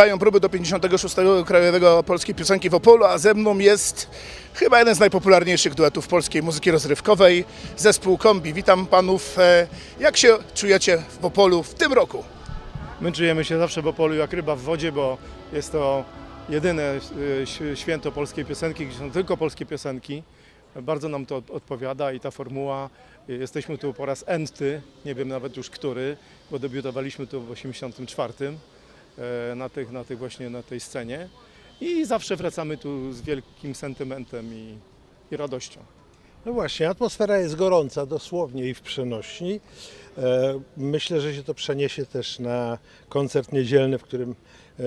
Trwają próby do 56. Krajowego Polskiej Piosenki w Opolu, a ze mną jest chyba jeden z najpopularniejszych duetów polskiej muzyki rozrywkowej, zespół Kombi. Witam panów. E, Jak się czujecie w Opolu w tym roku? My czujemy się zawsze w Opolu jak ryba w wodzie, bo jest to jedyne ś- święto polskiej piosenki, gdzie są tylko polskie piosenki. Bardzo nam to od- odpowiada i ta formuła, y, jesteśmy tu po raz enty, nie wiem nawet już który, bo debiutowaliśmy tu w 84 e, na, tych, na, tych właśnie, na tej scenie i zawsze wracamy tu z wielkim sentymentem i, i radością. No właśnie, atmosfera jest gorąca, dosłownie i w przenośni. E, Myślę, że się to przeniesie też na koncert niedzielny, w którym e,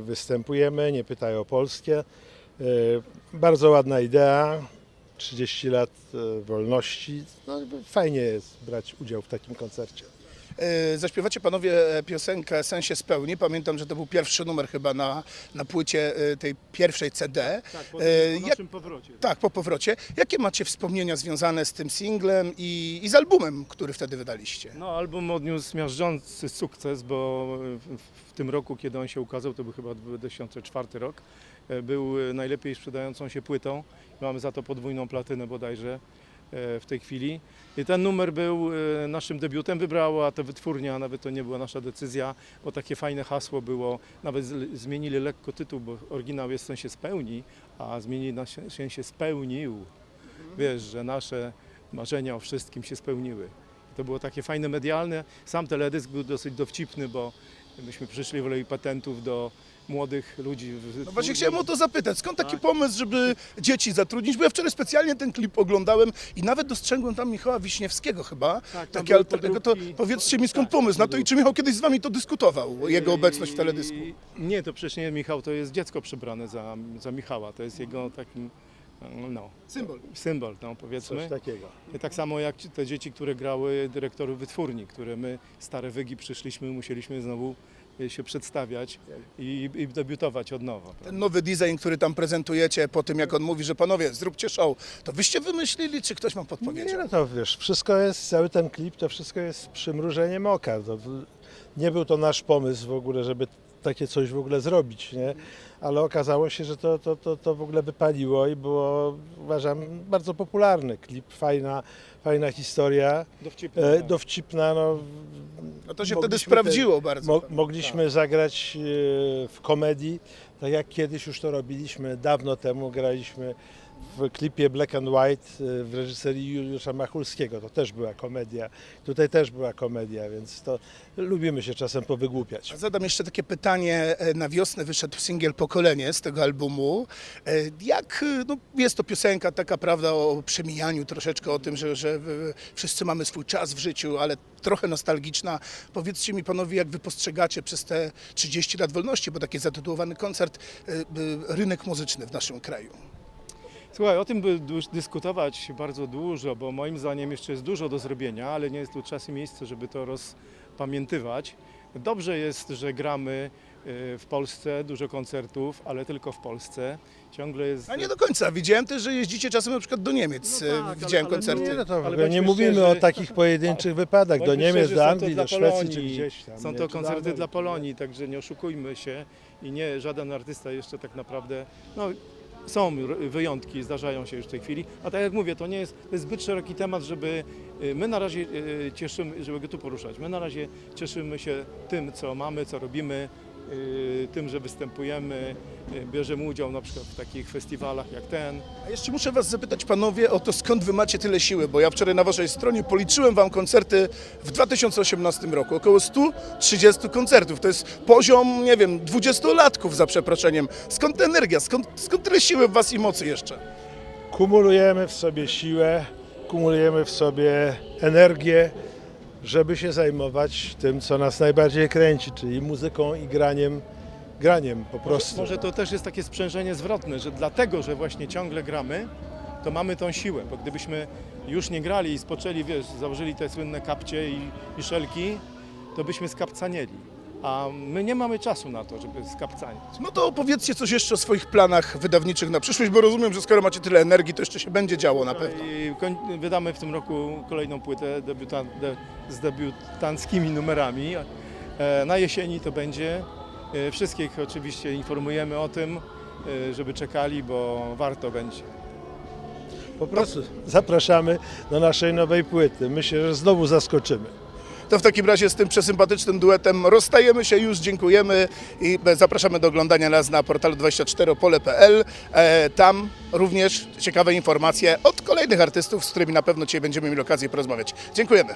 występujemy. Nie pytaj o polskie. E, Bardzo ładna idea. 30 lat e, wolności. No, fajnie jest brać udział w takim koncercie. E, Zaśpiewacie panowie e, piosenkę Sen się spełni. Pamiętam, że to był pierwszy numer chyba na, na płycie e, tej pierwszej CD. Tak, po- po powrocie. Tak, po powrocie. Jakie macie wspomnienia związane z tym singlem i, i z albumem, który wtedy wydaliście? No, album odniósł miażdżący sukces, bo w, w tym roku, kiedy on się ukazał, to był chyba 2004 rok, był najlepiej sprzedającą się płytą. Mamy za to podwójną platynę bodajże w tej chwili. I ten numer był e, naszym debiutem, wybrała to wytwórnia, nawet to nie była nasza decyzja, bo takie fajne hasło było, nawet zmienili lekko tytuł, bo oryginał jest Sen się spełni, a zmienili na Sen się spełnił. Wiesz, że nasze marzenia o wszystkim się spełniły. To było takie fajne medialne. Sam teledysk był dosyć dowcipny, bo myśmy przyszli w rolę patentów do młodych ludzi. w- No właśnie chciałem o to zapytać, skąd taki Tak. pomysł, żeby dzieci zatrudnić? Bo ja wczoraj specjalnie ten klip oglądałem i nawet dostrzegłem tam Michała Wiśniewskiego chyba. Tak, tam Takie były. To podróbki. powiedzcie mi skąd Tak, pomysł na to i czy Michał kiedyś z wami to dyskutował, jego obecność w teledysku? I- Nie, to przecież nie Michał, to jest dziecko przybrane za, za Michała. To jest jego taki no, Symbol. symbol, no, powiedzmy. Coś takiego. Tak samo jak ci- te dzieci, które grały dyrektorów wytwórni, które my, stare wygi, przyszliśmy, musieliśmy znowu e, się przedstawiać i, i debiutować od nowa. Ten nowy design, który tam prezentujecie po tym, jak on mówi, że panowie, zróbcie show, to wyście wymyślili, czy ktoś wam Nie, podpowiedział? no to wiesz, wszystko jest, cały ten klip, to wszystko jest przymrużeniem oka. To, w- nie był to nasz pomysł w ogóle, żeby takie coś w ogóle zrobić, nie? Ale okazało się, że to, to, to, to w ogóle wypaliło i było, uważam, bardzo popularny klip, fajna, fajna historia, Dowcipne, e, tak. dowcipna, no. No to się wtedy mogliśmy sprawdziło bardzo. Mo, mogliśmy zagrać e, w komedii, tak jak kiedyś już to robiliśmy, dawno temu graliśmy w klipie Black and White e, w reżyserii Juliusza Machulskiego. To też była komedia. Tutaj też była komedia, więc to lubimy się czasem powygłupiać. Zadam jeszcze takie pytanie. E, Na wiosnę wyszedł singiel Pokolenie z tego albumu. E, Jak, e, no jest to piosenka taka, prawda, o przemijaniu troszeczkę, o tym, że, że wszyscy mamy swój czas w życiu, ale trochę nostalgiczna. Powiedzcie mi panowie, jak wy postrzegacie przez te 30 lat wolności, bo taki zatytułowany koncert, rynek muzyczny w naszym kraju. Słuchaj, o tym by dyskutować bardzo dużo, bo moim zdaniem jeszcze jest dużo do zrobienia, ale nie jest tu czas i miejsce, żeby to rozpamiętywać. Dobrze jest, że gramy y, w Polsce dużo koncertów, ale tylko w Polsce. Ciągle jest. A nie do końca. Widziałem też, że jeździcie czasem na przykład do Niemiec. No e, tak, Widziałem ale- ale koncerty. Nie, no to w Ale nie mówimy szczerzy- o takich pojedynczych wypadkach, do Niemiec, szczerzy, do Anglii, do Szwecji czy gdzieś tam. Są to koncerty dla Polonii, także nie oszukujmy się i nie żaden artysta jeszcze tak naprawdę. No, są wyjątki, zdarzają się już w tej chwili, a tak jak mówię, to nie jest, to jest zbyt szeroki temat, żeby y, my na razie y, cieszymy, żeby go tu poruszać. My na razie cieszymy się tym, co mamy, co robimy, tym, że występujemy, y, bierzemy udział na przykład w takich festiwalach jak ten. A jeszcze muszę was zapytać, panowie, o to skąd wy macie tyle siły, bo ja wczoraj na waszej stronie policzyłem wam koncerty w 2018 roku. Około 130 koncertów. To jest poziom, nie wiem, 20-latków za przeproszeniem. Skąd ta energia? Skąd, skąd tyle siły w was i mocy jeszcze? kumulujemy w sobie siłę, kumulujemy w sobie energię, żeby się zajmować tym, co nas najbardziej kręci, czyli muzyką i graniem, graniem po prostu. Może to też jest takie sprzężenie zwrotne, że dlatego, że właśnie ciągle gramy, to mamy tą siłę, bo gdybyśmy już nie grali i spoczęli, wiesz, założyli te słynne kapcie i, i szelki, to byśmy skapcanieli. A my nie mamy czasu na to, żeby skapcaniać. No to opowiedzcie coś jeszcze o swoich planach wydawniczych na przyszłość, bo rozumiem, że skoro macie tyle energii, to jeszcze się będzie działo na pewno. I koń- wydamy w tym roku kolejną płytę debiutan- de, z debiutanckimi numerami. E, Na jesieni to będzie E, Wszystkich oczywiście informujemy o tym, e, żeby czekali, bo warto będzie. Po prostu zapraszamy do naszej nowej płyty. Myślę, że znowu zaskoczymy. To w takim razie z tym przesympatycznym duetem rozstajemy się już, dziękujemy i zapraszamy do oglądania nas na portalu 24pole.pl. E, Tam również ciekawe informacje od kolejnych artystów, z którymi na pewno dzisiaj będziemy mieli okazję porozmawiać. Dziękujemy.